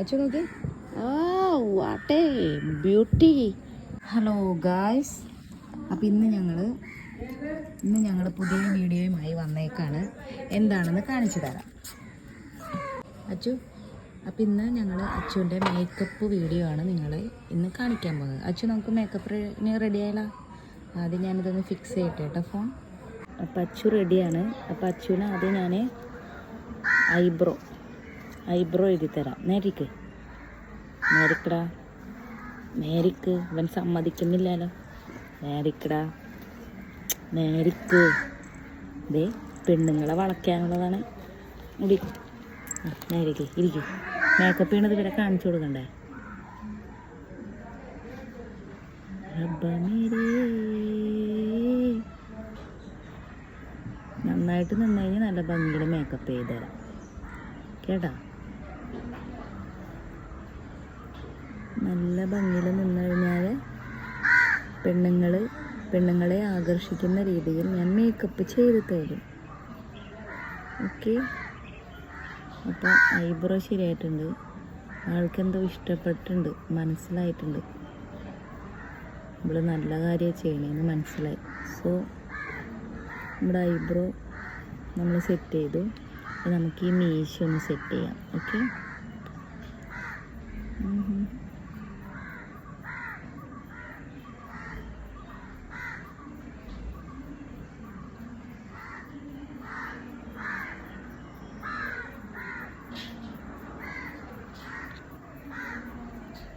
അച്ചു നോക്കി ആ വാട്ടേ beauty. Hello guys. അപ്പം ഇന്ന് ഞങ്ങൾ ഇന്ന് ഞങ്ങൾ പുതിയ വീഡിയോയുമായി വന്നേക്കാണ്. എന്താണെന്ന് കാണിച്ചു തരാം. അച്ചു അപ്പം ഇന്ന് ഞങ്ങൾ അച്ചുവിന്റെ മേക്കപ്പ് വീഡിയോ ആണ് നിങ്ങൾ ഇന്ന് കാണിക്കാൻ പോകുന്നത്. അച്ചു നമുക്ക് മേക്കപ്പ് റെഡി ആയാലോ? ആദ്യം ഞാനിതൊന്ന് ഫിക്സ് ചെയ്യട്ടെ കേട്ടോ ഫോൺ അപ്പം അച്ചു റെഡിയാണ് അപ്പം അച്ചുവിന് ആദ്യം ഞാൻ ഐബ്രോ ഐബ്രോ എഴുതി തരാം. നേരിക്ക്. നേരിക്കടാ. നേരിക്ക്. ഇവൻ സമ്മതിക്കുന്നില്ലല്ലോ. നേരിക്കടാ. നേരിക്ക്. ദേ പെണ്ണുങ്ങളെ വളയ്ക്കാനുള്ളതാണ്. മുടി നേരിക്ക്. ഇരിക്കും. മേക്കപ്പ് ചെയ്യണത് ഇവിടെ കാണിച്ചു കൊടുക്കണ്ടേ? നന്നായിട്ട് നിന്ന് കഴിഞ്ഞാൽ നല്ല ഭംഗിയിൽ മേക്കപ്പ് ചെയ്ത് തരാം. കേട്ടാ? നല്ല ഭംഗിയിൽ നിന്ന് കഴിഞ്ഞാൽ പെണ്ണുങ്ങൾ പെണ്ണുങ്ങളെ ആകർഷിക്കുന്ന രീതിയിൽ ഞാൻ മേക്കപ്പ് ചെയ്ത് തരും. ഓക്കെ അപ്പോൾ ഐബ്രോ ശരിയായിട്ടുണ്ട്. ആൾക്കെന്തോ ഇഷ്ടപ്പെട്ടിട്ടുണ്ട്. മനസ്സിലായിട്ടുണ്ട്. നമ്മൾ നല്ല കാര്യം ചെയ്യണേന്ന് മനസ്സിലായി. സോ നമ്മുടെ ഐബ്രോ നമ്മൾ സെറ്റ് ചെയ്തു. നമുക്ക് ഈ മീശ ഒന്ന് സെറ്റ് ചെയ്യാം. ഓക്കെ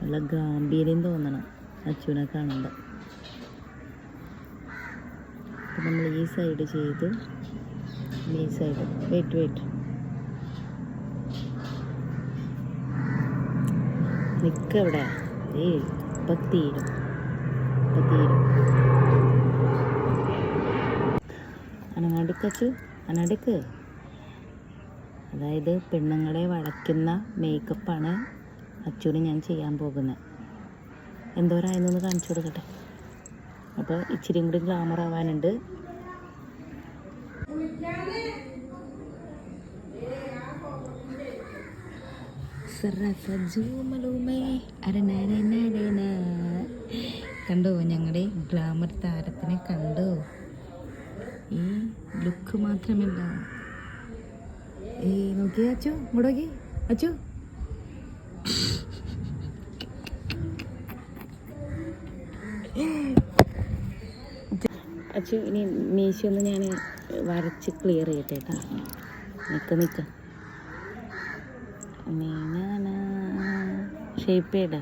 നല്ല ഗാംഭീര്യം തോന്നണം അച്ഛനെ കാണുമ്പോൾ നമ്മൾ ഈ സൈഡ് ചെയ്ത് ഈ സൈഡ് വെയിറ്റ് വെയിറ്റ് നിൽക്ക അവിടെ ഏ ഇപ്പം തീരും ഇപ്പം തീരും അനങ്ങടുക്കച്ചു അനടുക്ക് അതായത് പെണ്ണുങ്ങളെ വളയ്ക്കുന്ന മേക്കപ്പാണ് അച്ചൂടി ഞാൻ ചെയ്യാൻ പോകുന്നത് എന്തോരായെന്നൊന്ന് കാണിച്ചു കൊടുക്കട്ടെ. അപ്പോൾ ഇച്ചിരി കൂടി ഗ്ലാമർ ആവാനുണ്ട്. കണ്ടോ ഞങ്ങളുടെ ഗ്ലാമർ താരത്തിനെ കണ്ടോ? ഈ ലുക്ക് മാത്രമല്ല. ഏ നോക്കി അച്ചു ഇങ്ങോട്ടോക്കി അച്ചു. അച്ചു ഇനി മീശ ഒന്ന് ഞാൻ വരച്ച് ക്ലിയർ ചെയ്യട്ടെ കേട്ടോ. നിൽക്ക നിൽക്ക ഷേപ്പ് ചെയ്ത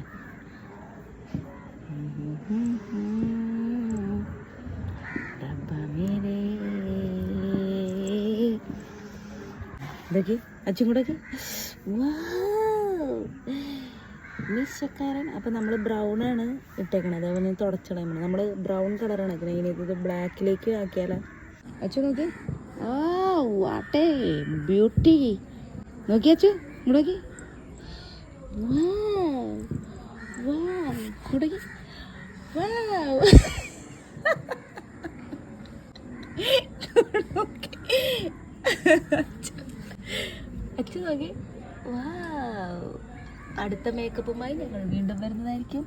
ഇതൊക്കെ അച്ചും കൂടെ മീശക്കാരൻ. അപ്പം നമ്മൾ ബ്രൗൺ ആണ് ഇട്ടേക്കണത്. അവന് തുടച്ചിടാൻ നമ്മൾ ബ്രൗൺ കളറാണ് ഇട്ടേക്കണത്. ഇനി ഇത് ബ്ലാക്കിലേക്ക് ആക്കിയാലോ. അച്ഛൻ നോക്കി ആ വാട്ടേ. ബ്യൂട്ടി നോക്കി അച്ചു. ഇങ്ങോട്ട് മുടകി ഇങ്ങോട്ടേക്ക് അച്ചു നോക്കി. അടുത്ത മേക്കപ്പുമായി ഞങ്ങൾ വീണ്ടും വരുന്നതായിരിക്കും.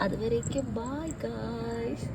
അതുവരേക്കും. Bye guys